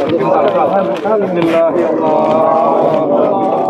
الحمد لله الله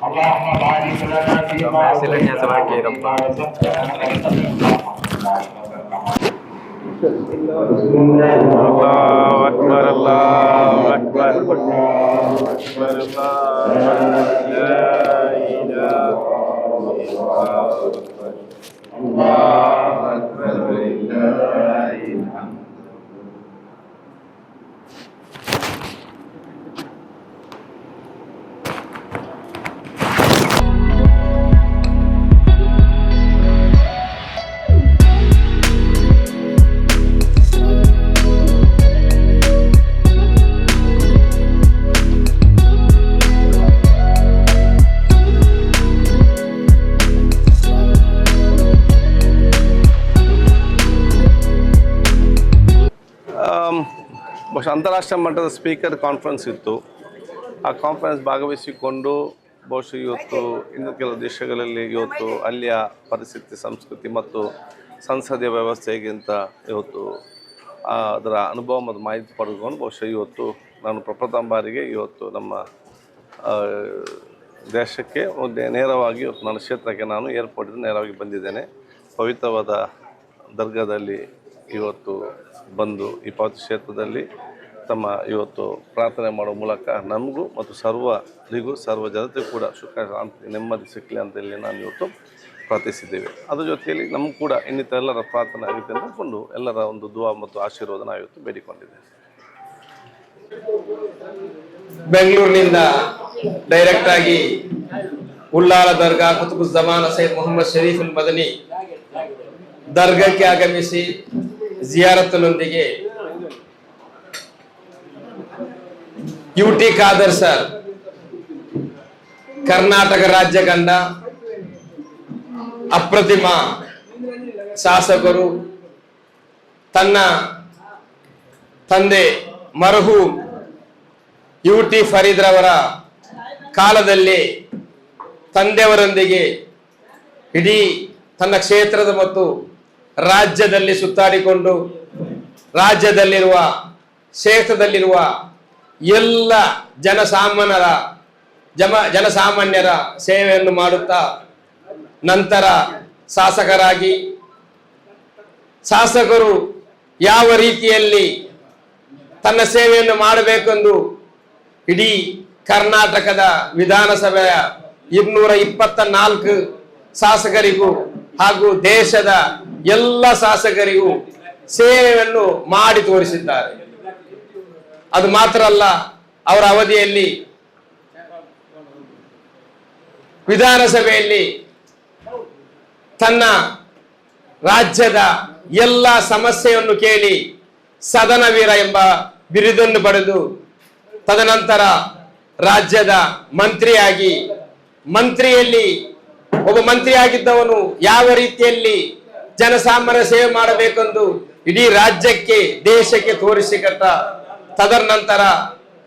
अल्लाह अकबर अल्लाह अकबर अल्लाह अकबर अल्लाह ಅಂತಾರಾಷ್ಟ್ರೀಯ ಮಟ್ಟದ speaker conference ಇತ್ತು. ಆ ಕಾನ್ಫರೆನ್ಸ್ ಭಾಗವಹಿಸಿಕೊಂಡು ಬಹುಶಃ ಇವತ್ತು ಇನ್ನು ಕೆಲವು ದೇಶಗಳಲ್ಲಿ ಇವತ್ತು ಅಲ್ಲಿಯ ಪರಿಸ್ಥಿತಿ, ಸಂಸ್ಕೃತಿ ಮತ್ತು ಸಂಸದೀಯ ವ್ಯವಸ್ಥೆಗಿಂತ ಇವತ್ತು ಅದರ ಅನುಭವ ಮತ್ತು ಮಾಹಿತಿ ಪಡೆದುಕೊಂಡು ಬಹುಶಃ ಇವತ್ತು ನಾನು ಪ್ರಪ್ರಥಮ ಬಾರಿಗೆ ಇವತ್ತು ನಮ್ಮ ದೇಶಕ್ಕೆ ನೇರವಾಗಿ ಇವತ್ತು ನನ್ನ ಕ್ಷೇತ್ರಕ್ಕೆ ನಾನು ಏರ್ಪೋರ್ಟಿಂದ ನೇರವಾಗಿ ಬಂದಿದ್ದೇನೆ. ಪವಿತ್ರವಾದ ದರ್ಗಾದಲ್ಲಿ ಇವತ್ತು ಬಂದು ಈ ಪವಿತ್ರ ಕ್ಷೇತ್ರದಲ್ಲಿ ತಮ್ಮ ಇವತ್ತು ಪ್ರಾರ್ಥನೆ ಮಾಡುವ ಮೂಲಕ ನಮಗೂ ಮತ್ತು ಸರ್ವರಿಗೂ ಸರ್ವ ಜನತೆಗೂ ಕೂಡ ಸುಖ, ಶಾಂತಿ, ನೆಮ್ಮದಿ ಸಿಕ್ಕಲಿ ಅಂತ ಹೇಳಿ ನಾನು ಇವತ್ತು ಪ್ರಾರ್ಥಿಸಿದ್ದೇವೆ. ಅದರ ಜೊತೆಯಲ್ಲಿ ನಮಗೂ ಕೂಡ ಇನ್ನಿತರ ಎಲ್ಲರ ಪ್ರಾರ್ಥನೆ ಆಗುತ್ತೆ ಅಂದ್ಕೊಂಡು ಎಲ್ಲರ ಒಂದು ದುವಾ ಮತ್ತು ಆಶೀರ್ವಾದ ನಾವು ಇವತ್ತು ಬೇಡಿಕೊಂಡಿದ್ದೇವೆ. ಬೆಂಗಳೂರಿನಿಂದ ಡೈರೆಕ್ಟ್ ಆಗಿ ಉಳ್ಳಾಲ ದರ್ಗಾ ಕುತುಬುಜ್ಜಮಾನ ಸೈಯದ್ ಮೊಹಮ್ಮದ್ ಶರೀಫ್ ಮದನಿ ದರ್ಗಾಕ್ಕೆ ಆಗಮಿಸಿ ಜಿಯಾರತ್ನೊಂದಿಗೆ U T Khader sir, Karnataka ರಾಜ್ಯ ಕಂಡ ಅಪ್ರತಿಮ ಶಾಸಕರು, ತನ್ನ ತಂದೆ ಮರಹು ಯು ಟಿ ಫರೀದ್ರವರ ಕಾಲದಲ್ಲಿ ತಂದೆಯವರೊಂದಿಗೆ ಇಡೀ ತನ್ನ ಕ್ಷೇತ್ರದ ಮತ್ತು ರಾಜ್ಯದಲ್ಲಿ ಸುತ್ತಾಡಿಕೊಂಡು ರಾಜ್ಯದಲ್ಲಿರುವ ಕ್ಷೇತ್ರದಲ್ಲಿರುವ ಎಲ್ಲ ಜನಸಾಮಾನ್ಯರ, ಜಮ, ಜನಸಾಮಾನ್ಯರ ಸೇವೆಯನ್ನು ಮಾಡುತ್ತಾ ನಂತರ ಶಾಸಕರಾಗಿ, ಶಾಸಕರು ಯಾವ ರೀತಿಯಲ್ಲಿ ತನ್ನ ಸೇವೆಯನ್ನು ಮಾಡಬೇಕೆಂದು ಇಡೀ ಕರ್ನಾಟಕದ ವಿಧಾನಸಭೆಯ ಇನ್ನೂರ ಇಪ್ಪತ್ತ ನಾಲ್ಕು ಶಾಸಕರಿಗೂ ಹಾಗೂ ದೇಶದ ಎಲ್ಲ ಶಾಸಕರಿಗೂ ಸೇವೆಯನ್ನು ಮಾಡಿ ತೋರಿಸಿದ್ದಾರೆ. ಅದು ಮಾತ್ರ ಅಲ್ಲ, ಅವರ ಅವಧಿಯಲ್ಲಿ ವಿಧಾನಸಭೆಯಲ್ಲಿ ತನ್ನ ರಾಜ್ಯದ ಎಲ್ಲ ಸಮಸ್ಯೆಯನ್ನು ಕೇಳಿ ಸದನವೀರ ಎಂಬ ಬಿರುದನ್ನು ಪಡೆದು ತದನಂತರ ರಾಜ್ಯದ ಮಂತ್ರಿಯಾಗಿ ಮಂತ್ರಿಯಲ್ಲಿ ಒಬ್ಬ ಮಂತ್ರಿಯಾಗಿದ್ದವನು ಯಾವ ರೀತಿಯಲ್ಲಿ ಜನಸಾಮಾನ್ಯ ಸೇವೆ ಮಾಡಬೇಕೆಂದು ಇಡೀ ರಾಜ್ಯಕ್ಕೆ, ದೇಶಕ್ಕೆ ತೋರಿಸಿಕೊಟ್ಟ ತದನಂತರ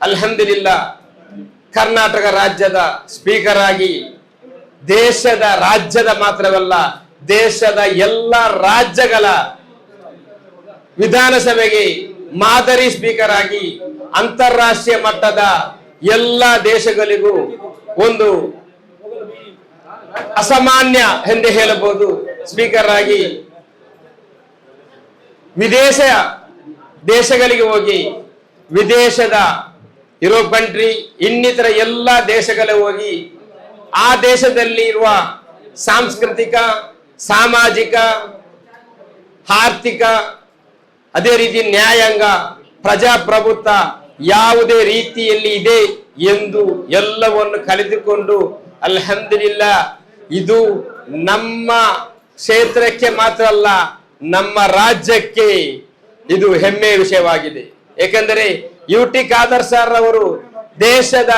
ಅಲ್ಹಂದಿಲ್ಲ ಕರ್ನಾಟಕ ರಾಜ್ಯದ ಸ್ಪೀಕರ್ ಆಗಿ ದೇಶದ ರಾಜ್ಯದ ಮಾತ್ರವಲ್ಲ, ದೇಶದ ಎಲ್ಲ ರಾಜ್ಯಗಳ ವಿಧಾನಸಭೆಗೆ ಮಾದರಿ ಸ್ಪೀಕರ್ ಆಗಿ ಅಂತಾರಾಷ್ಟ್ರೀಯ ಮಟ್ಟದ ಎಲ್ಲ ದೇಶಗಳಿಗೂ ಒಂದು ಅಸಾಮಾನ್ಯ ಎಂದು ಹೇಳಬಹುದು. ಸ್ಪೀಕರ್ ಆಗಿ ವಿದೇಶ ದೇಶಗಳಿಗೆ ಹೋಗಿ ವಿದೇಶದ, ಯುರೋಪ್ ಕಂಟ್ರಿ ಇನ್ನಿತರ ಎಲ್ಲ ದೇಶಗಳಿಗೆ ಹೋಗಿ ಆ ದೇಶದಲ್ಲಿ ಇರುವ ಸಾಂಸ್ಕೃತಿಕ, ಸಾಮಾಜಿಕ, ಆರ್ಥಿಕ, ಅದೇ ರೀತಿ ನ್ಯಾಯಾಂಗ, ಪ್ರಜಾಪ್ರಭುತ್ವ ಯಾವುದೇ ರೀತಿಯಲ್ಲಿ ಇದೆ ಎಂದು ಎಲ್ಲವನ್ನು ಕಲಿತುಕೊಂಡು ಅಲ್ಹಮ್ದುಲಿಲ್ಲ, ಇದು ನಮ್ಮ ಕ್ಷೇತ್ರಕ್ಕೆ ಮಾತ್ರ ಅಲ್ಲ, ನಮ್ಮ ರಾಜ್ಯಕ್ಕೆ ಇದು ಹೆಮ್ಮೆಯ ವಿಷಯವಾಗಿದೆ. ಏಕೆಂದರೆ ಯು ಟಿ ಖಾದರ್ ಸರ್ ಅವರು ದೇಶದ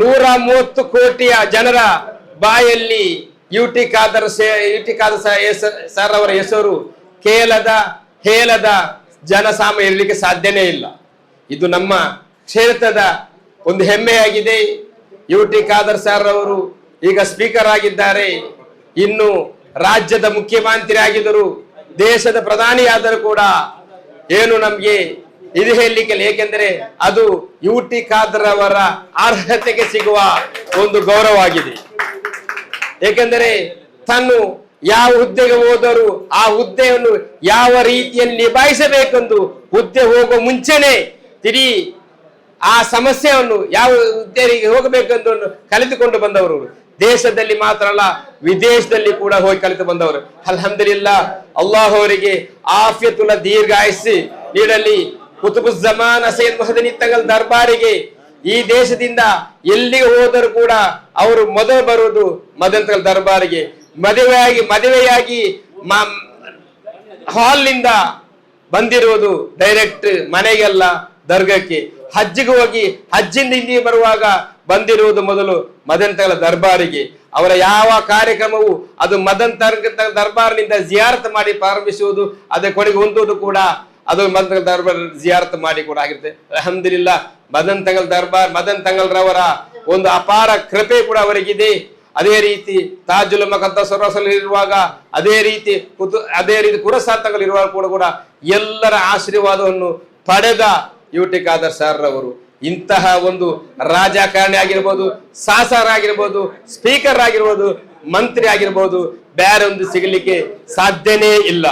ನೂರ ಮೂವತ್ತು ಕೋಟಿಯ ಜನರ ಬಾಯಲ್ಲಿ U T Khader U T Khader sir ಅವರ ಹೆಸರು ಕೇಳದ, ಹೇಳದ ಜನಸಾಮಾನ್ಯ ಇರಲಿಕ್ಕೆ ಸಾಧ್ಯನೇ ಇಲ್ಲ. ಇದು ನಮ್ಮ ಕ್ಷೇತ್ರದ ಒಂದು ಹೆಮ್ಮೆಯಾಗಿದೆ. ಯು ಟಿ ಖಾದರ್ ಸರ್ ಅವರು ಈಗ ಸ್ಪೀಕರ್ ಆಗಿದ್ದಾರೆ. ಇನ್ನು ರಾಜ್ಯದ ಮುಖ್ಯಮಂತ್ರಿ ಆಗಿದ್ದರು ದೇಶದ ಪ್ರಧಾನಿಯಾದರೂ ಕೂಡ ಏನು ನಮ್ಗೆ ಇದು ಹೇಳಲಿಕ್ಕೆ ಏಕೆಂದರೆ ಅದು ಯು ಟಿ ಖಾದರ್ ಅವರ ಅರ್ಹತೆಗೆ ಸಿಗುವ ಒಂದು ಗೌರವವಾಗಿದೆ. ಏಕೆಂದರೆ ತಾನು ಯಾವ ಹುದ್ದೆಗೆ ಹೋದರೂ ಆ ಹುದ್ದೆಯನ್ನು ಯಾವ ರೀತಿಯಲ್ಲಿ ನಿಭಾಯಿಸಬೇಕೆಂದು ಹುದ್ದೆ ಹೋಗುವ ಮುಂಚೆನೆ ತಿರಿ ಆ ಸಮಸ್ಯೆಯನ್ನು ಯಾವ ಹುದ್ದೆಗೆ ಹೋಗಬೇಕೆಂದು ಕಲಿತುಕೊಂಡು ಬಂದವರು ದೇಶದಲ್ಲಿ ಮಾತ್ರ ಅಲ್ಲ, ವಿದೇಶದಲ್ಲಿ ಕೂಡ ಹೋಗಿ ಕಲಿತು ಬಂದವರು. ಅಲ್ಹಮ್ದಿಲ್ಲ ಅಲ್ಲಾಹ್ ಅವರಿಗೆ ಆಫ್ಯತುಲ ದೀರ್ಘಾಯಿಸಿ ನೀಡಲಿ. ಕುತುಬುಸ್ ಜಮಾನ್ ಸೈಯದ್ ಮಹದನಿ ತಗಲ್ ದರ್ಬಾರಿಗೆ ಈ ದೇಶದಿಂದ ಎಲ್ಲಿಗೆ ಹೋದರೂ ಕೂಡ ಅವರು ಮೊದಲು ಬರುವುದು ಮದಂತಲ್ ದರ್ಬಾರಿಗೆ. ಮದುವೆಯಾಗಿ ಮದುವೆಯಾಗಿ ಹಾಲ್ನಿಂದ ಬಂದಿರುವುದು ಡೈರೆಕ್ಟ್ ಮನೆಗೆಲ್ಲ ದರ್ಗಕ್ಕೆ. ಹಜ್ಜಿಗೆ ಹೋಗಿ, ಹಜ್ಜಿಂದ ಹಿಂದಿ ಬರುವಾಗ ಬಂದಿರುವುದು ಮೊದಲು ಮದಂತಗಳ ದರ್ಬಾರಿಗೆ. ಅವರ ಯಾವ ಕಾರ್ಯಕ್ರಮವು ಅದು ಮದನ್ ದರ್ಬಾರ್ನಿಂದ ಜಿಯಾರತ್ ಮಾಡಿ ಪ್ರಾರಂಭಿಸುವುದು ಅದರ ಕೊನೆಗೆ ಹೊಂದುವುದು ಕೂಡ ಅದು ಮದನ್ ದರ್ಬಾರ್ ಜಿಯಾರತ್ ಮಾಡಿ ಕೂಡ ಆಗಿರುತ್ತೆ. ಅಹಮದಿಲ್ಲ ಮದನ್ ತಂಗಲ್ ದರ್ಬಾರ್, ಮದನ್ ತಂಗಲ್ರವರ ಒಂದು ಅಪಾರ ಕೃಪೆ ಕೂಡ ಅವರಿಗಿದೆ. ಅದೇ ರೀತಿ ತಾಜುಲ್ ಮಕಂತ ಸೊರಸಲ್ ಇರುವಾಗ ಅದೇ ರೀತಿ ಅದೇ ರೀತಿ ಪುರಸಾತಗಳು ಇರುವಾಗ ಕೂಡ ಕೂಡ ಎಲ್ಲರ ಆಶೀರ್ವಾದವನ್ನು ಪಡೆದ ಯುಟಿ ಖಾದರ್ ಸರ್ ರವರು. ಇಂತಹ ಒಂದು ರಾಜಕಾರಣಿ ಆಗಿರ್ಬೋದು ಶಾಸಕರ ಆಗಿರ್ಬೋದು, ಸ್ಪೀಕರ್ ಆಗಿರ್ಬೋದು, ಮಂತ್ರಿ ಆಗಿರ್ಬೋದು, ಬೇರೆ ಒಂದು ಸಿಗಲಿಕ್ಕೆ ಸಾಧ್ಯನೇ ಇಲ್ಲ.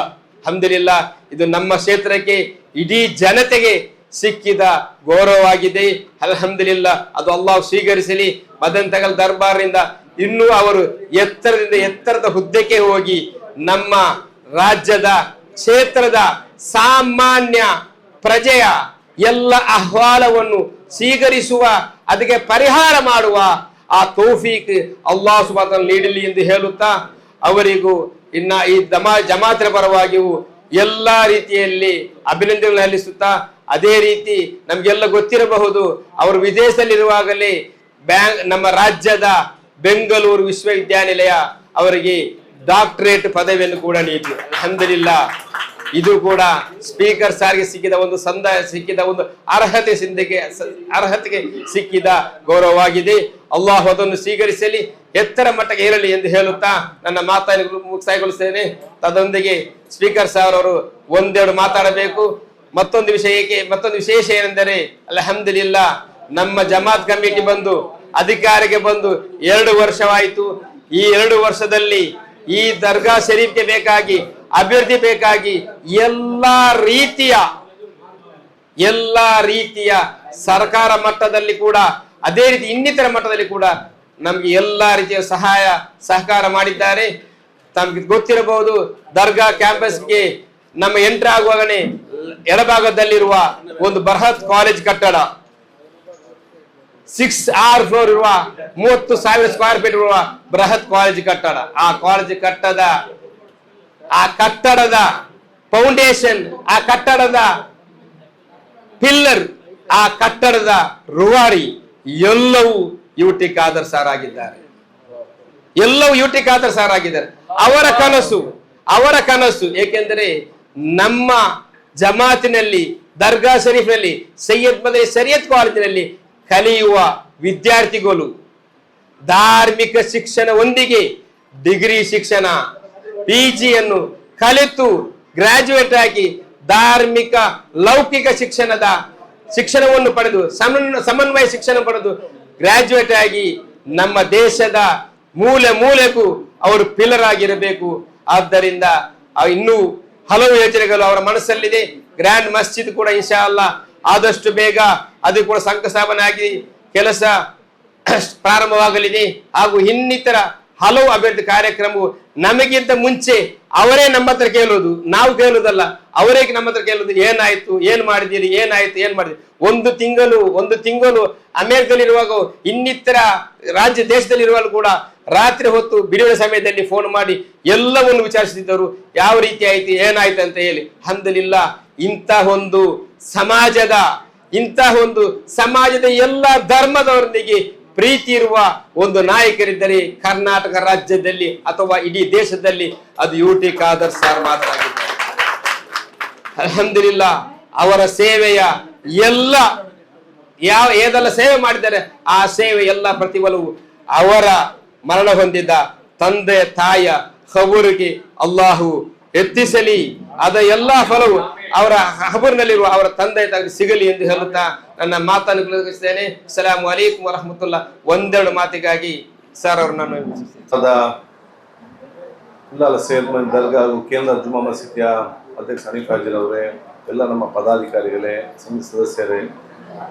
ಹಮ್ದಿಲಿಲ್ಲ ಇದು ನಮ್ಮ ಕ್ಷೇತ್ರಕ್ಕೆ ಇಡೀ ಜನತೆಗೆ ಸಿಕ್ಕಿದ ಗೌರವವಾಗಿದೆ. ಅಲ್ಹಮ್ದಿಲ್ಲ ಅದು ಅಲ್ಲಾಹ್ ಸ್ವೀಕರಿಸಲಿ. ಮದನ್ ತಗಲ್ ದರ್ಬಾರ್ನಿಂದ ಇನ್ನೂ ಅವರು ಎತ್ತರದಿಂದ ಎತ್ತರದ ಹುದ್ದೆಗೆ ಹೋಗಿ ನಮ್ಮ ರಾಜ್ಯದ ಕ್ಷೇತ್ರದ ಸಾಮಾನ್ಯ ಪ್ರಜೆಯ ಎಲ್ಲ ಅಹ್ವಾಲವನ್ನು ಸ್ವೀಕರಿಸುವ, ಅದಕ್ಕೆ ಪರಿಹಾರ ಮಾಡುವ ಆ ತೌಫೀಕ್ ಅಲ್ಲಾಹ್ ಸುಬಾತ ನೀಡಲಿ ಎಂದು ಹೇಳುತ್ತಾ, ಅವರಿಗೂ ಇನ್ನ ಈ ದಮಾ ಜಮಾತ್ರ ಪರವಾಗಿಯೂ ಎಲ್ಲಾ ರೀತಿಯಲ್ಲಿ ಅಭಿನಂದನೆ ಸಲ್ಲಿಸುತ್ತಾ, ಅದೇ ರೀತಿ ನಮ್ಗೆಲ್ಲ ಗೊತ್ತಿರಬಹುದು, ಅವರು ವಿದೇಶದಲ್ಲಿರುವಾಗಲೇ ಬ್ಯಾಂಕ್, ನಮ್ಮ ರಾಜ್ಯದ ಬೆಂಗಳೂರು ವಿಶ್ವವಿದ್ಯಾನಿಲಯ ಅವರಿಗೆ ಡಾಕ್ಟರೇಟ್ ಪದವಿಯನ್ನು ಕೂಡ ನೀಡಿ ಅಲ್ಹಮ್ದುಲಿಲ್ಲ. ಇದು ಕೂಡ ಸ್ಪೀಕರ್ ಸಾರಿಗೆ ಸಿಕ್ಕಿದ ಒಂದು ಸಂದ ಸಿಕ್ಕಿದ ಒಂದು ಅರ್ಹತೆ ಸಿಂಧಿಗೆ ಅರ್ಹತೆಗೆ ಸಿಕ್ಕಿದ ಗೌರವವಾಗಿದೆ. ಅಲ್ಲಾಹ್ ಅದನ್ನು ಸ್ವೀಕರಿಸಲಿ, ಎತ್ತರ ಮಟ್ಟಕ್ಕೆ ಏರಲಿ ಎಂದು ಹೇಳುತ್ತಾ ನನ್ನ ಮಾತನ್ನು ಮುಕ್ತಾಯಗೊಳಿಸ್ತೇನೆ ತದೊಂದಿಗೆ ಸ್ಪೀಕರ್ ಸಾರ್ ಅವರು ಒಂದೆರಡು ಮಾತಾಡಬೇಕು. ಮತ್ತೊಂದು ವಿಷಯಕ್ಕೆ ಮತ್ತೊಂದು ವಿಶೇಷ ಏನೆಂದರೆ, ಅಲ್ಹಮ್ದುಲಿಲ್ಲ, ನಮ್ಮ ಜಮಾತ್ ಕಮಿಟಿ ಬಂದು, ಅಧಿಕಾರಿಗೆ ಬಂದು ಎರಡು ವರ್ಷವಾಯಿತು. ಈ ಎರಡು ವರ್ಷದಲ್ಲಿ ಈ ದರ್ಗಾ ಶರೀಫ್ಗೆ ಬೇಕಾಗಿ ಅಭಿವೃದ್ಧಿ ಬೇಕಾಗಿ ಎಲ್ಲ ರೀತಿಯ ಎಲ್ಲ ರೀತಿಯ ಸರ್ಕಾರ ಮಟ್ಟದಲ್ಲಿ ಕೂಡ, ಅದೇ ರೀತಿ ಇನ್ನಿತರ ಮಟ್ಟದಲ್ಲಿ ಕೂಡ ನಮ್ಗೆ ಎಲ್ಲ ರೀತಿಯ ಸಹಾಯ, ಸಹಕಾರ ಮಾಡಿದ್ದಾರೆ. ತಮ್ಗೆ ಗೊತ್ತಿರಬಹುದು, ದರ್ಗಾ ಕ್ಯಾಂಪಸ್ಗೆ ನಮ್ಮ ಎಂಟ್ರ್ ಆಗುವಾಗನೇ ಎಡಭಾಗದಲ್ಲಿರುವ ಒಂದು ಬೃಹತ್ ಕಾಲೇಜ್ ಕಟ್ಟಡ ಸಿಕ್ಸ್ ಆರ್ ಫ್ಲೋರ್ ಇರುವ ಮೂವತ್ತು ಸಾವಿರ ಸ್ಕ್ವೇರ್ ಫೀಟ್ ಇರುವ ಬೃಹತ್ ಕಾಲೇಜ್ ಕಟ್ಟಡ. ಆ ಕಾಲೇಜ್ ಕಟ್ಟದ ಆ ಕಟ್ಟಡದ ಫೌಂಡೇಶನ್ ಆ ಕಟ್ಟಡದ ಪಿಲ್ಲರ್ ಆ ಕಟ್ಟಡದ ರುವಾರಿ ಎಲ್ಲವೂ ಯುಟಿ ಖಾದರ್ ಸಾರ್ ಆಗಿದ್ದಾರೆ. ಎಲ್ಲವೂ ಯುಟಿ ಖಾದರ್ ಸಾರ್ ಆಗಿದ್ದಾರೆ. ಅವರ ಕನಸು ಅವರ ಕನಸು, ಏಕೆಂದರೆ ನಮ್ಮ ಜಮಾತಿನಲ್ಲಿ, ದರ್ಗಾ ಶರೀಫ್ನಲ್ಲಿ, ಸೈಯದ್ ಮದರಿ ಸರಿಯತ್ ಕಾಲೇಜಿನಲ್ಲಿ ಕಲಿಯುವ ವಿದ್ಯಾರ್ಥಿಗಳು ಧಾರ್ಮಿಕ ಶಿಕ್ಷಣವೊಂದಿಗೆ ಡಿಗ್ರಿ ಶಿಕ್ಷಣ ಪಿ ಜಿಯನ್ನು ಕಲಿತು ಗ್ರಾಜುಯೇಟ್ ಆಗಿ ಧಾರ್ಮಿಕ, ಲೌಕಿಕ ಶಿಕ್ಷಣದ ಶಿಕ್ಷಣವನ್ನು ಪಡೆದು, ಸಮನ್, ಸಮನ್ವಯ ಶಿಕ್ಷಣ ಪಡೆದು ಗ್ರಾಜುಯೇಟ್ ಆಗಿ ನಮ್ಮ ದೇಶದ ಮೂಲೆ ಮೂಲೆಗೂ ಅವರು ಪಿಲ್ಲರ್ ಆಗಿರಬೇಕು. ಆದ್ದರಿಂದ ಇನ್ನೂ ಹಲವು ಯೋಜನೆಗಳು ಅವರ ಮನಸ್ಸಲ್ಲಿದೆ. ಗ್ರ್ಯಾಂಡ್ ಮಸ್ಜಿದ್ ಕೂಡ ಇನ್ಶಾ ಅಲ್ಲ ಆದಷ್ಟು ಬೇಗ ಅದು ಕೂಡ ಶಂಕುಸ್ಥಾಪನೆ ಆಗಿ ಕೆಲಸ ಪ್ರಾರಂಭವಾಗಲಿದೆ. ಹಾಗೂ ಇನ್ನಿತರ ಹಲವು ಅಭಿವೃದ್ಧಿ ಕಾರ್ಯಕ್ರಮವು ನಮಗಿಂತ ಮುಂಚೆ ಅವರೇ ನಮ್ಮ ಹತ್ರ ಕೇಳೋದು ನಾವು ಕೇಳೋದಲ್ಲ ಅವರೇ ನಮ್ಮ ಹತ್ರ ಕೇಳೋದು ಏನಾಯ್ತು, ಏನ್ ಮಾಡಿದೀರಿ ಏನಾಯ್ತು, ಏನ್ ಮಾಡಿದ್ರಿ ಒಂದು ತಿಂಗಳು ಒಂದು ತಿಂಗಳು ಅಮೆರಿಕದಲ್ಲಿರುವಾಗ, ಇನ್ನಿತರ ರಾಜ್ಯ ದೇಶದಲ್ಲಿರುವಾಗ ಕೂಡ ರಾತ್ರಿ ಹೊತ್ತು ಬಿಡುವಿನ ಸಮಯದಲ್ಲಿ ಫೋನ್ ಮಾಡಿ ಎಲ್ಲವನ್ನು ವಿಚಾರಿಸುತ್ತಿದ್ದರು. ಯಾವ ರೀತಿ ಆಯ್ತು, ಏನಾಯ್ತು ಅಂತ ಹೇಳಿ. ಹಂದಲಿಲ್ಲ ಇಂತಹ ಒಂದು ಸಮಾಜದ ಇಂತಹ ಒಂದು ಸಮಾಜದ ಎಲ್ಲ ಧರ್ಮದವರೊಂದಿಗೆ ಪ್ರೀತಿ ಇರುವ ಒಂದು ನಾಯಕರಿದ್ದರೆ ಕರ್ನಾಟಕ ರಾಜ್ಯದಲ್ಲಿ ಅಥವಾ ಇಡೀ ದೇಶದಲ್ಲಿ ಅದು ಯು ಟಿ ಖಾದರ್ ಸರ್ ಮಾತ್ರ ಅಲ್ಹಮ್ದುಲಿಲ್ಲ, ಅವರ ಸೇವೆಯ ಎಲ್ಲ ಯಾವ ಏದೆಲ್ಲ ಸೇವೆ ಮಾಡಿದ್ದಾರೆ, ಆ ಸೇವೆ ಎಲ್ಲ ಪ್ರತಿಫಲವು ಅವರ ಮರಣ ಹೊಂದಿದ್ದ ತಂದೆ, ತಾಯ ಖಬೂರಿಗೆ ಅಲ್ಲಾಹು ಎತ್ತಿಸಲಿ. ಅದ ಎಲ್ಲಾ ಫಲವು ಅವರ ಹಬರ್ನಲ್ಲಿರುವ ಅವರ ತಂದೆ ತಾಯಿಗೆ ಸಿಗಲಿ ಎಂದು ಹೇಳುತ್ತಾ ನನ್ನ ಮಾತನ್ನು ಮುಗಿಸ್ತೇನೆ ಸಲಾಂ ಅಲೈಕುಂ ವರಹಮತುಲ್ಲ. ಒಂದೆರಡು ಮಾತಿಗಾಗಿ ಸರ್ ಅವರು ನಾನು ಇಲ್ಲಾಲ ಸೇರ್ಮನ್ ದರ್ಗಾ ಕೇಂದ್ರ ಜುಮಾ ಮಸೀದಿಯ ಅಧ್ಯಕ್ಷ ಹಾಜಿರ್ ಅವರೇ, ಎಲ್ಲ ನಮ್ಮ ಪದಾಧಿಕಾರಿಗಳೇ ಸಮಿತಿ ಸದಸ್ಯರೇ,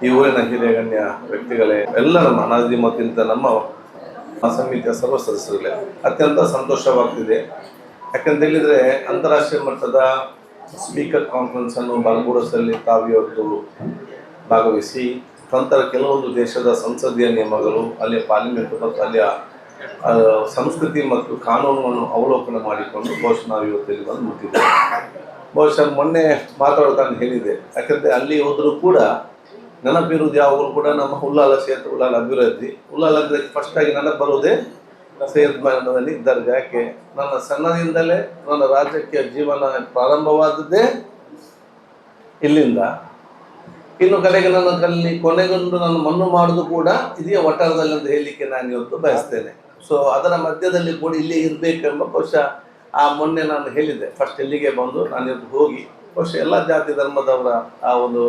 ಈ ಊರಿನ ಹಿರಿಯ ಗಣ್ಯ ವ್ಯಕ್ತಿಗಳೇ ಎಲ್ಲ ನಮ್ಮ ಅನಾದಿ ನಮ್ಮ ಸಮಿತಿಯ ಸರ್ವ ಸದಸ್ಯರುಗಳೇ, ಅತ್ಯಂತ ಸಂತೋಷವಾಗ್ತಿದೆ. ಯಾಕಂತ ಹೇಳಿದ್ರೆ ಅಂತಾರಾಷ್ಟ್ರೀಯ ಮಟ್ಟದ ಸ್ಪೀಕರ್ ಕಾನ್ಫರೆನ್ಸ್ ಅನ್ನು ಬಾಲ್ಗೂಡಸಲ್ಲಿ ತಾವು ಇವತ್ತು ಭಾಗವಹಿಸಿ, ನಂತರ ಕೆಲವೊಂದು ದೇಶದ ಸಂಸದೀಯ ನಿಯಮಗಳು, ಅಲ್ಲಿಯ ಪಾರ್ಲಿಮೆಂಟ್ ಮತ್ತು ಅಲ್ಲಿಯ ಸಂಸ್ಕೃತಿ ಮತ್ತು ಕಾನೂನನ್ನು ಅವಲೋಕನ ಮಾಡಿಕೊಂಡು ಬಹುಶಃ ನಾವು ಇವತ್ತಲ್ಲಿ ಬಂದು ಮುಟ್ಟಿದ್ದೇವೆ. ಬಹುಶಃ ಮೊನ್ನೆ ಮಾತಾಡ್ತಾ ಹೇಳಿದೆ. ಯಾಕಂದರೆ ಅಲ್ಲಿ ಹೋದರೂ ಕೂಡ ನೆನಪಿರುವುದು ಯಾವಾಗಲೂ ಕೂಡ ನಮ್ಮ ಉಲ್ಲಾಲ ಕ್ಷೇತ್ರ ಉಲ್ಲಾಲ ಅಭಿವೃದ್ಧಿ. ಉಲ್ಲಾಲ ಫಸ್ಟಾಗಿ ನೆನಪು ಬರುವುದೇ ದರ್ಗಾ ಯಾಕೆ? ನನ್ನ ಸಣ್ಣದಿಂದಲೇ ನನ್ನ ರಾಜಕೀಯ ಜೀವನ ಪ್ರಾರಂಭವಾದದ್ದೇ ಇಲ್ಲಿಂದ. ಇನ್ನು ಕಡೆಗೆ ನನ್ನ ಕಲ್ಲಿ ಕೊನೆಗೊಂಡು ನಾನು ಮಣ್ಣು ಮಾಡುದು ಕೂಡ ಇದೇ ಒಟ್ಟಾರದಲ್ಲಿ ಅಂತ ಹೇಳಲಿಕ್ಕೆ ನಾನು ಇವತ್ತು ಬಯಸ್ತೇನೆ. ಸೊ ಅದರ ಮಧ್ಯದಲ್ಲಿ ಕೂಡ ಇಲ್ಲಿ ಇರಬೇಕೆಂಬ ಬಹುಶಃ ಆ ಮೊನ್ನೆ ನಾನು ಹೇಳಿದೆ. ಫಸ್ಟ್ ಇಲ್ಲಿಗೆ ಬಂದು ನಾನು ಇವತ್ತು ಹೋಗಿ ಬಹುಶಃ ಎಲ್ಲ ಜಾತಿ ಧರ್ಮದವರ ಆ ಒಂದು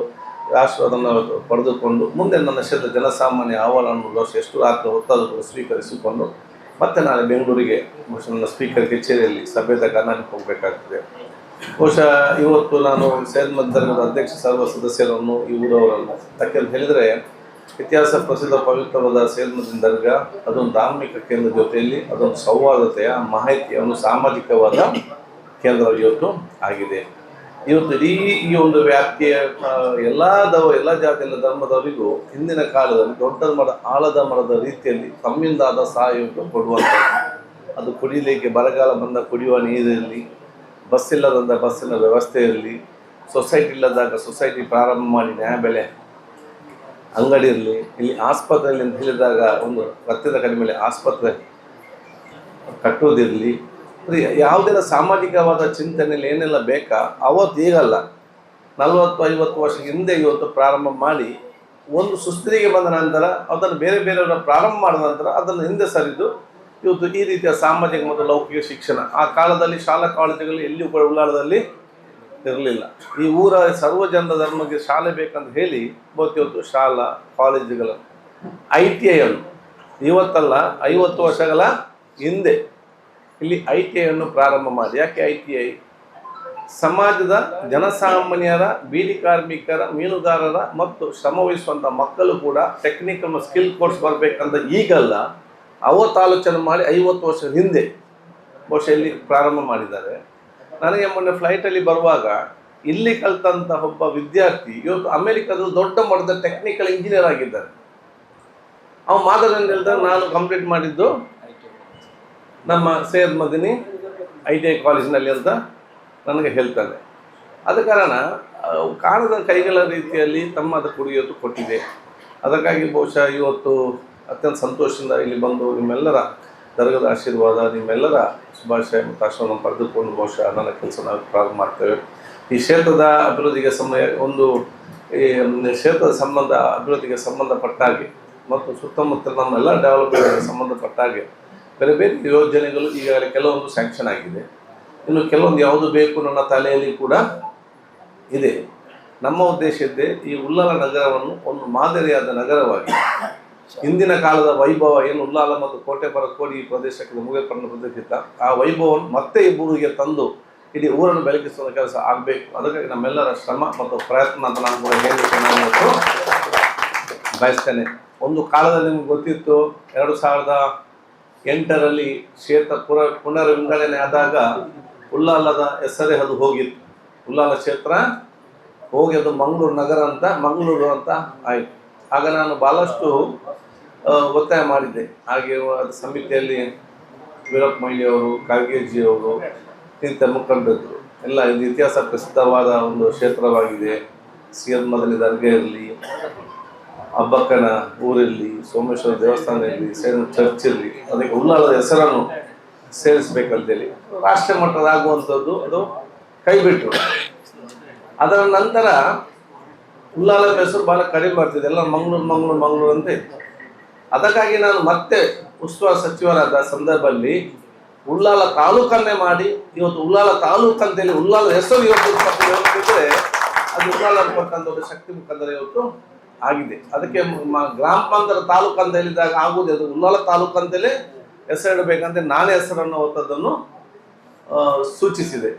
ಆಶೀರ್ವಾದವನ್ನು ಪಡೆದುಕೊಂಡು ಮುಂದೆ ನನ್ನ ಕ್ಷೇತ್ರ ಜನಸಾಮಾನ್ಯ ಆಹ್ವಾನವನ್ನು ಎಷ್ಟು ರಾತ್ರಿ ಒತ್ತಾದರೂ ಕೂಡ ಸ್ವೀಕರಿಸಿಕೊಂಡು ಮತ್ತೆ ನಾಳೆ ಬೆಂಗಳೂರಿಗೆ ಬಹುಶಃ ನನ್ನ ಸ್ಪೀಕರ್ ಕಚೇರಿಯಲ್ಲಿ ಸಭೆದ ನಾನು ಹೋಗಬೇಕಾಗ್ತದೆ. ಬಹುಶಃ ಇವತ್ತು ನಾನು ಸೈಯದ್ ಧರ್ಮದ ಅಧ್ಯಕ್ಷ, ಸರ್ವ ಸದಸ್ಯರನ್ನು ಈ ಊರವರನ್ನು ತಕ್ಕಂತ ಹೇಳಿದರೆ, ಇತಿಹಾಸ ಪ್ರಸಿದ್ಧ ಪವಿತ್ರವಾದ ಸೇಲ್ಮದಿನ ದರ್ಗ, ಅದೊಂದು ಧಾರ್ಮಿಕ ಕೇಂದ್ರ ಜೊತೆಯಲ್ಲಿ ಅದೊಂದು ಸೌಹಾರ್ದತೆಯ, ಮಾಹಿತಿಯ, ಒಂದು ಸಾಮಾಜಿಕವಾದ ಕೇಂದ್ರ ಇವತ್ತು ಆಗಿದೆ. ಇವತ್ತು ಇಡೀ ಈ ಒಂದು ವ್ಯಾಪ್ತಿಯ ಎಲ್ಲ ದವ, ಎಲ್ಲ ಧರ್ಮದವರಿಗೂ ಹಿಂದಿನ ಕಾಲದಲ್ಲಿ ದೊಡ್ಡ ಮರ ಆಳದ ಮರದ ರೀತಿಯಲ್ಲಿ ತಮ್ಮಿಂದಾದ ಸಹಾಯವನ್ನು ಕೊಡುವಂಥದ್ದು. ಅದು ಕುಡಿಯಲಿಕ್ಕೆ ಬರಗಾಲ ಬಂದ ಕುಡಿಯುವ ನೀರಿರಲಿ ಬಸ್ ಇಲ್ಲದಂಥ ಬಸ್ಸಿನ ವ್ಯವಸ್ಥೆ ಇರಲಿ ಸೊಸೈಟಿ ಇಲ್ಲದಾಗ ಸೊಸೈಟಿ ಪ್ರಾರಂಭ ಮಾಡಿ ನ್ಯಾಯ ಬೆಲೆ, ಅಂಗಡಿ ಇರಲಿ, ಇಲ್ಲಿ ಆಸ್ಪತ್ರೆಯಲ್ಲಿ ಅಂತ ಹೇಳಿದಾಗ ಒಂದು ರಕ್ತದ ಕಡಿಮೆ ಆಸ್ಪತ್ರೆ ಕಟ್ಟುವುದಿರಲಿ ಅದು ಯಾವುದೆಲ್ಲ ಸಾಮಾಜಿಕವಾದ ಚಿಂತನೆಯಲ್ಲಿ ಏನೆಲ್ಲ ಬೇಕಾ, ಅವತ್ತು ಈಗಲ್ಲ. ನಲವತ್ತು ಐವತ್ತು ವರ್ಷ ಹಿಂದೆ ಇವತ್ತು ಪ್ರಾರಂಭ ಮಾಡಿ, ಒಂದು ಸುಸ್ಥಿತಿಗೆ ಬಂದ ನಂತರ, ಅದನ್ನು ಬೇರೆ ಬೇರೆಯವರ ಪ್ರಾರಂಭ ಮಾಡಿದ ನಂತರ, ಅದನ್ನು ಹಿಂದೆ ಸರಿದು, ಇವತ್ತು ಈ ರೀತಿಯ ಸಾಮಾಜಿಕ ಮತ್ತು ಲೌಕಿಕ ಶಿಕ್ಷಣ. ಆ ಕಾಲದಲ್ಲಿ ಶಾಲಾ ಕಾಲೇಜುಗಳು ಎಲ್ಲಿಯೂ ಕೂಡ ಉಳ್ಳಾಳದಲ್ಲಿ ಇರಲಿಲ್ಲ. ಈ ಊರ ಸರ್ವಜನ ಧರ್ಮಕ್ಕೆ ಶಾಲೆ ಬೇಕಂತ ಹೇಳಿ, ಇವತ್ತು ಶಾಲಾ ಕಾಲೇಜುಗಳನ್ನು ಐ ಟಿ ಐ ಅನ್ನು, ಇವತ್ತಲ್ಲ ಐವತ್ತು ವರ್ಷಗಳ ಹಿಂದೆ ಇಲ್ಲಿ ಐ ಟಿ ಐಯನ್ನು ಪ್ರಾರಂಭ ಮಾಡಿ. ಯಾಕೆ ಐ ಟಿ ಐ ಸಮಾಜದ ಜನಸಾಮಾನ್ಯರ, ಬೀದಿ ಕಾರ್ಮಿಕರ, ಮೀನುಗಾರರ ಮತ್ತು ಶ್ರಮವಹಿಸುವಂಥ ಮಕ್ಕಳು ಕೂಡ ಟೆಕ್ನಿಕಲ್ ಸ್ಕಿಲ್ ಕೋರ್ಸ್ ಬರಬೇಕಂತ ಈಗಲ್ಲ, ಅವತ್ತು ಆಲೋಚನೆ ಮಾಡಿ ಐವತ್ತು ವರ್ಷದ ಹಿಂದೆ ಇಲ್ಲಿ ಪ್ರಾರಂಭ ಮಾಡಿದ್ದಾರೆ. ನನಗೆ ಮೊನ್ನೆ ಫ್ಲೈಟಲ್ಲಿ ಬರುವಾಗ ಇಲ್ಲಿ ಕಲ್ತಂಥ ಒಬ್ಬ ವಿದ್ಯಾರ್ಥಿ, ಇವತ್ತು ಅಮೆರಿಕದ ದೊಡ್ಡ ಮಟ್ಟದ ಟೆಕ್ನಿಕಲ್ ಇಂಜಿನಿಯರ್ ಆಗಿದ್ದಾರೆ ಅವ ಮಾದರಿ ನಾನು ಕಂಪ್ಲೀಟ್ ಮಾಡಿದ್ದು ನಮ್ಮ Syed Madini I T I ಕಾಲೇಜಿನಲ್ಲಿ ಅಂತ ನನಗೆ ಹೇಳ್ತಾನೆ. ಆದ ಕಾರಣ ಕಾಣದ ಕೈಗಳ ರೀತಿಯಲ್ಲಿ ತಮ್ಮ ಅದು ಕುಡಿಯೋದು ಕೊಟ್ಟಿದೆ. ಅದಕ್ಕಾಗಿ ಬಹುಶಃ ಇವತ್ತು ಅತ್ಯಂತ ಸಂತೋಷದಿಂದ ಇಲ್ಲಿ ಬಂದು ನಿಮ್ಮೆಲ್ಲರ ದರ್ಗದ ಆಶೀರ್ವಾದ, ನಿಮ್ಮೆಲ್ಲರ ಶುಭಾಶಯ ಮತ್ತು ಆಶ್ರಮ ಪಡೆದುಕೊಂಡು ಬಹುಶಃ ನನ್ನ ಕೆಲಸ ನಾವು ಪ್ರಾರಂಭ ಮಾಡ್ತೇವೆ. ಈ ಕ್ಷೇತ್ರದ ಅಭಿವೃದ್ಧಿಗೆ ಸಮಯ ಒಂದು, ಈ ಕ್ಷೇತ್ರದ ಸಂಬಂಧ, ಅಭಿವೃದ್ಧಿಗೆ ಸಂಬಂಧಪಟ್ಟ ಹಾಗೆ ಮತ್ತು ಸುತ್ತಮುತ್ತ ನಮ್ಮೆಲ್ಲ ಡೆವಲಪ್ಮೆಂಟ್ಗೆ ಸಂಬಂಧಪಟ್ಟ ಹಾಗೆ ಬೇರೆ ಬೇರೆ ಯೋಜನೆಗಳು ಈಗಾಗಲೇ ಕೆಲವೊಂದು ಸ್ಯಾಂಕ್ಷನ್ ಆಗಿದೆ. ಇನ್ನು ಕೆಲವೊಂದು ಯಾವುದು ಬೇಕು ನನ್ನ ತಲೆಯಲ್ಲಿ ಕೂಡ ಇದೆ. ನಮ್ಮ ಉದ್ದೇಶ ಇದ್ದೇ ಈ ಉಲ್ಲಾಲ ನಗರವನ್ನು ಒಂದು ಮಾದರಿಯಾದ ನಗರವಾಗಿ. ಹಿಂದಿನ ಕಾಲದ ವೈಭವ ಏನು? ಉಲ್ಲಾಲ ಮತ್ತು ಕೋಟೆಪರ ಕೋಡಿ ಈ ಪ್ರದೇಶಕ್ಕೆ ಮುಗಿಪಣ್ಣ ಪ್ರದೇಶಿತ ಆ ವೈಭವವನ್ನು ಮತ್ತೆ ಈ ಊರಿಗೆ ತಂದು ಇಡೀ ಊರನ್ನು ಬೆಳಗಿಸುವ ಕೆಲಸ ಆಗಬೇಕು. ಅದಕ್ಕಾಗಿ ನಮ್ಮೆಲ್ಲರ ಶ್ರಮ ಮತ್ತು ಪ್ರಯತ್ನ ಅಂತ ನಾನು ಕೂಡ ಬಯಸ್ತೇನೆ. ಒಂದು ಕಾಲದಲ್ಲಿ ನಿಮ್ಗೆ ಗೊತ್ತಿತ್ತು, ಎರಡು ಸಾವಿರದ ಎಂಟರಲ್ಲಿ ಕ್ಷೇತ್ರ ಪುರ ಪುನರ್ವಿಂಗಡಣೆ ಆದಾಗ ಉಲ್ಲಾಲದ ಹೆಸರೇ ಅದು ಹೋಗಿತ್ತು. ಉಲ್ಲಾಲ ಕ್ಷೇತ್ರ ಹೋಗಿ ಅದು ಮಂಗಳೂರು ನಗರ ಅಂತ, ಮಂಗಳೂರು ಅಂತ ಆಯಿತು. ಆಗ ನಾನು ಭಾಳಷ್ಟು ಒತ್ತಾಯ ಮಾಡಿದ್ದೆ. ಹಾಗೆ ಅದು ಸಮಿತಿಯಲ್ಲಿ ವೀರಪ್ಪ ಮೊಯ್ಲಿಯವರು ಕಾಗೇಜಿ ಅವರು ಇಂಥ ಮುಖಂಡರು, ಎಲ್ಲ ಇದು ಇತಿಹಾಸ ಪ್ರಸಿದ್ಧವಾದ ಒಂದು ಕ್ಷೇತ್ರವಾಗಿದೆ. ಸಿ ಮೊದಲಿದ ದರ್ಗಾ ಇರಲಿ ಹಬ್ಬಕ್ಕನ ಊರಿರಲಿ ಸೋಮೇಶ್ವರ ದೇವಸ್ಥಾನ ಇರಲಿ ಸೇರಿದ ಚರ್ಚ್ ಇರಲಿ ಅದಕ್ಕೆ ಉಲ್ಲಾಳದ ಹೆಸರನ್ನು ಸೇರಿಸ್ಬೇಕಂತೇಳಿ ರಾಷ್ಟ್ರ ಮಟ್ಟದ ಆಗುವಂಥದ್ದು ಅದು ಕೈ ಬಿಟ್ಟರು ಅದರ ನಂತರ ಉಳ್ಳಾಲ ಹೆಸರು ಬಹಳ ಕಡಿಮೆ ಬರ್ತಿದೆ. ಎಲ್ಲ ಮಂಗಳೂರು ಮಂಗಳೂರು ಮಂಗಳೂರು ಅಂತ ಇತ್ತು. ಅದಕ್ಕಾಗಿ ನಾನು ಮತ್ತೆ ಉಸ್ತುವಾರಿ ಸಚಿವರಾದ ಸಂದರ್ಭದಲ್ಲಿ ಉಳ್ಳಾಲ ತಾಲೂಕನ್ನೇ ಮಾಡಿ, ಇವತ್ತು ಉಳ್ಳಾಲ ತಾಲೂಕು ಅಂತೇಳಿ ಉಳ್ಳಾಲ ಹೆಸರು ಇವತ್ತು ಅದು ಉಳ್ಳಾಲ ಒಂದು ಶಕ್ತಿ ಮುಖಾಂತರ ಇವತ್ತು ಆಗಿದೆ. ಅದಕ್ಕೆ ಗ್ರಾಮ ಪಂಚಾಯತ್ ತಾಲೂಕು ಅಂತ ಹೇಳಿದಾಗ ಆಗುವುದೇ ಅದು. ಉಳ್ಳಾಲ ತಾಲೂಕು ಅಂತಲೇ ಹೆಸರಿಡಬೇಕಂತ ನಾನೇ ಹೆಸರನ್ನು ಹೊತ್ತದನ್ನು ಸೂಚಿಸಿದೆ.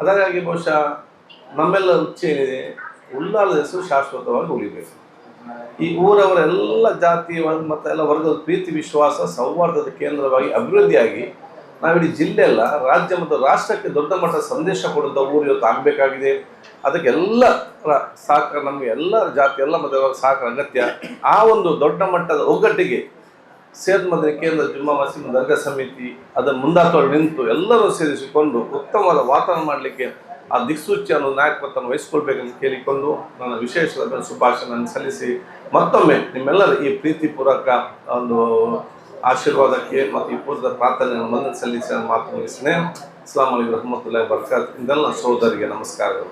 ಅದಕ್ಕಾಗಿ ಬಹುಶಃ ನಮ್ಮೆಲ್ಲ ರುಚಿ ಏನಿದೆ ಹೆಸರು ಶಾಶ್ವತವಾಗಿ ಉಳಿಬೇಕು. ಈ ಊರವರ ಎಲ್ಲ ಜಾತಿ ಮತ್ತು ಎಲ್ಲ ವರ್ಗದ ಪ್ರೀತಿ, ವಿಶ್ವಾಸ, ಸೌಹಾರ್ದದ ಕೇಂದ್ರವಾಗಿ ಅಭಿವೃದ್ಧಿಯಾಗಿ ನಾವಿಡೀ ಜಿಲ್ಲೆ ಅಲ್ಲ, ರಾಜ್ಯ ಮತ್ತು ರಾಷ್ಟ್ರಕ್ಕೆ ದೊಡ್ಡ ಮಟ್ಟದ ಸಂದೇಶ ಕೊಡುವಂಥ ಊರು ಇವತ್ತು ಆಗಬೇಕಾಗಿದೆ. ಅದಕ್ಕೆ ಎಲ್ಲ ಸಹಕಾರ, ನಮಗೆ ಎಲ್ಲ ಜಾತಿ, ಎಲ್ಲ ಮತಗಳ ಸಹಕಾರ ಅಗತ್ಯ. ಆ ಒಂದು ದೊಡ್ಡ ಮಟ್ಟದ ಒಗ್ಗಟ್ಟಿಗೆ ಸೇದ್ ಮದ್ರೆ ಕೇಂದ್ರ ಜುಮ್ಮಾ ಮಸೀದ್ ದರ್ಗಾ ಸಮಿತಿ, ಅದರ ಮುಂದಾಟವಾಗಿ ನಿಂತು ಎಲ್ಲರೂ ಸೇರಿಸಿಕೊಂಡು ಉತ್ತಮವಾದ ವಾತಾವರಣ ಮಾಡಲಿಕ್ಕೆ ಆ ದಿಕ್ಸೂಚಿಯನ್ನು ನಾಯಕತ್ವವನ್ನು ವಹಿಸಿಕೊಳ್ಬೇಕೆಂದು ಕೇಳಿಕೊಂಡು ನನ್ನ ವಿಶೇಷವಾದ ಶುಭಾಶಯಗಳನ್ನು ಸಲ್ಲಿಸಿ ಮತ್ತೊಮ್ಮೆ ನಿಮ್ಮೆಲ್ಲರ ಈ ಪ್ರೀತಿಪೂರ್ವಕ ಒಂದು ಆಶೀರ್ವಾದಕ್ಕೆ ಮತ್ತು ಈ ಪೂರ್ವದ ಪ್ರಾರ್ಥನೆಯನ್ನು ಮನ ಸಲ್ಲಿಸಿ ಮಾತು ಮುಗಿಸ್ತೇನೆ. ಅಸ್ಲಾಂ ಅಲಿ ರಹಮತುಲ್ಲಾಹಿ ಬರ್ಕಾತ್ ಇದೆಲ್ಲ ಸಹೋದರಿಗೆ ನಮಸ್ಕಾರಗಳು.